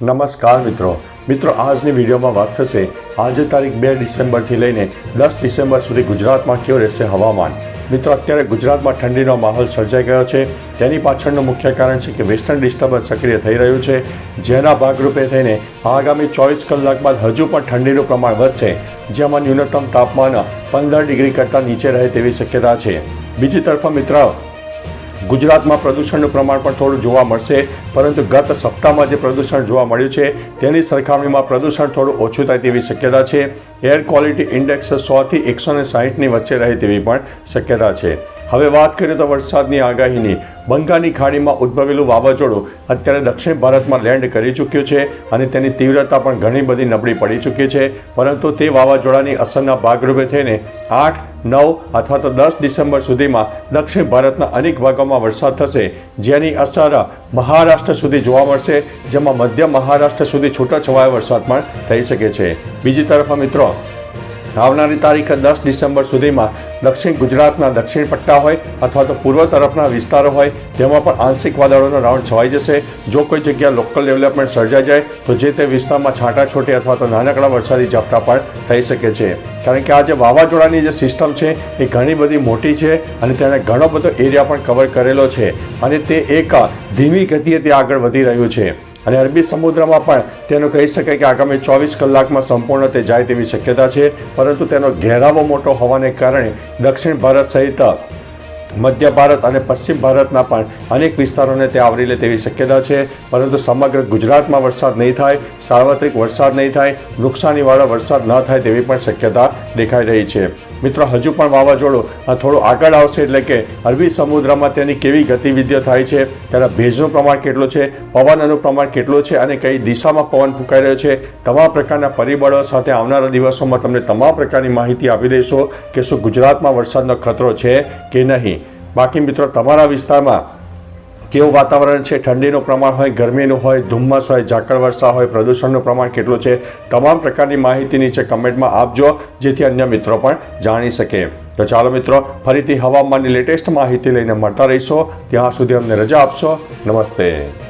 નમસ્કાર મિત્રો. મિત્રો, આજની વિડીયોમાં વાત થશે, આજે તારીખ બે ડિસેમ્બરથી લઈને દસ ડિસેમ્બર સુધી ગુજરાતમાં કેવું રહેશે હવામાન? મિત્રો, અત્યારે ગુજરાતમાં ઠંડીનો માહોલ સર્જાઈ ગયો છે. તેની પાછળનું મુખ્ય કારણ છે કે વેસ્ટર્ન ડિસ્ટર્બન્સ સક્રિય થઈ રહ્યું છે. જેના ભાગરૂપે થઈને આગામી ચોવીસ કલાક બાદ હજુ પણ ઠંડીનું પ્રમાણ વધશે, જેમાં ન્યૂનતમ તાપમાન પંદર ડિગ્રી કરતાં નીચે રહે તેવી શક્યતા છે. બીજી તરફ મિત્રો ગુજરાતમાં પ્રદૂષણનું પ્રમાણ પણ થોડું જોવા મળશે, પરંતુ ગત સપ્તાહમાં જે પ્રદૂષણ જોવા મળ્યું છે, તેની સરખામણીમાં પ્રદૂષણ થોડું ઓછું થાય તેવી શક્યતા છે. એર ક્વોલિટી ઇન્ડેક્સ સોથી એકસો ને સાહીઠની વચ્ચે રહે તેવી પણ શક્યતા છે. હવે વાત કરીએ તો વરસાદની આગાહીની. બંગાળની ખાડીમાં ઉદ્ભવેલું વાવાઝોડું અત્યારે દક્ષિણ ભારતમાં લેન્ડ કરી ચૂક્યું છે અને તેની તીવ્રતા પણ ઘણી બધી નબળી પડી ચૂકી છે. પરંતુ તે વાવાઝોડાની અસરના ભાગરૂપે થઈને આઠ, નવ અથવા તો દસ ડિસેમ્બર સુધીમાં દક્ષિણ ભારતના અનેક ભાગોમાં વરસાદ થશે. જેની અસર મહારાષ્ટ્ર સુધી જોવા મળશે, જેમાં મધ્ય મહારાષ્ટ્ર સુધી છૂટાછવાયો વરસાદ પણ થઈ શકે છે. બીજી તરફ મિત્રો આવનારી તારીખ દસ ડિસેમ્બર સુધીમાં દક્ષિણ ગુજરાતના દક્ષિણ પટ્ટા હોય અથવા તો પૂર્વ તરફના વિસ્તારો હોય, તેમાં પણ આંશિક વાદળોનો રાઉન્ડ છવાઈ જશે. જો કોઈ જગ્યા લોકલ ડેવલપમેન્ટ સર્જાઈ જાય, તો જે તે વિસ્તારમાં છાંટાછોટી અથવા તો નાનકડા વરસાદી ઝાપટા પણ થઈ શકે છે. કારણ કે આ જે વાવાઝોડાની જે સિસ્ટમ છે, એ ઘણી બધી મોટી છે અને તેણે ઘણો બધો એરિયા પણ કવર કરેલો છે અને તે એક ધીમી ગતિએ તે આગળ વધી રહ્યું છે. અને અરબી સમુદ્રમાં પણ તેનું કહી શકાય કે આગામી ચોવીસ કલાકમાં સંપૂર્ણ તે જાય તેવી શક્યતા છે, પરંતુ તેનો ઘેરાવો મોટો હોવાને કારણે દક્ષિણ ભારત સહિત મધ્ય ભારત અને પશ્ચિમ ભારતના પણ અનેક વિસ્તારોને તે આવરી લે તેવી શક્યતા છે, પરંતુ સમગ્ર ગુજરાતમાં વરસાદ નહીં થાય, સાર્વત્રિક વરસાદ નહીં થાય, નુકસાનીવાળો વરસાદ ન થાય તેવી પણ શક્યતા દેખાઈ રહી છે. મિત્રો, હજુ પણ વાવાઝોડું થોડું આગળ આવશે એટલે કે અરબી સમુદ્રમાં તેની કેવી ગતિવિધિઓ થાય છે, તેના ભેજનું પ્રમાણ કેટલું છે, પવનનું પ્રમાણ કેટલું છે અને કઈ દિશામાં પવન ફૂંકાઈ રહ્યો છે, તમામ પ્રકારના પરિબળો સાથે આવનારા દિવસોમાં તમને તમામ પ્રકારની માહિતી આપી દઈશું કે શું ગુજરાતમાં વરસાદનો ખતરો છે કે નહીં. બાકી મિત્રો, તમારા વિસ્તારમાં કેવું વાતાવરણ છે? ઠંડીનું પ્રમાણ હોય, ગરમીનું હોય, ધુમ્મસ હોય, ઝાકળ વર્ષા હોય, પ્રદૂષણનું પ્રમાણ કેટલું છે? તમામ પ્રકારની માહિતી નીચે કમેન્ટમાં આપજો જેથી અન્ય મિત્રો પણ જાણી શકે. તો ચાલો મિત્રો, ફરીથી હવામાનની લેટેસ્ટ માહિતી લઈને મળતા રહીશો. ત્યાં સુધી અમને રજા આપશો. નમસ્તે.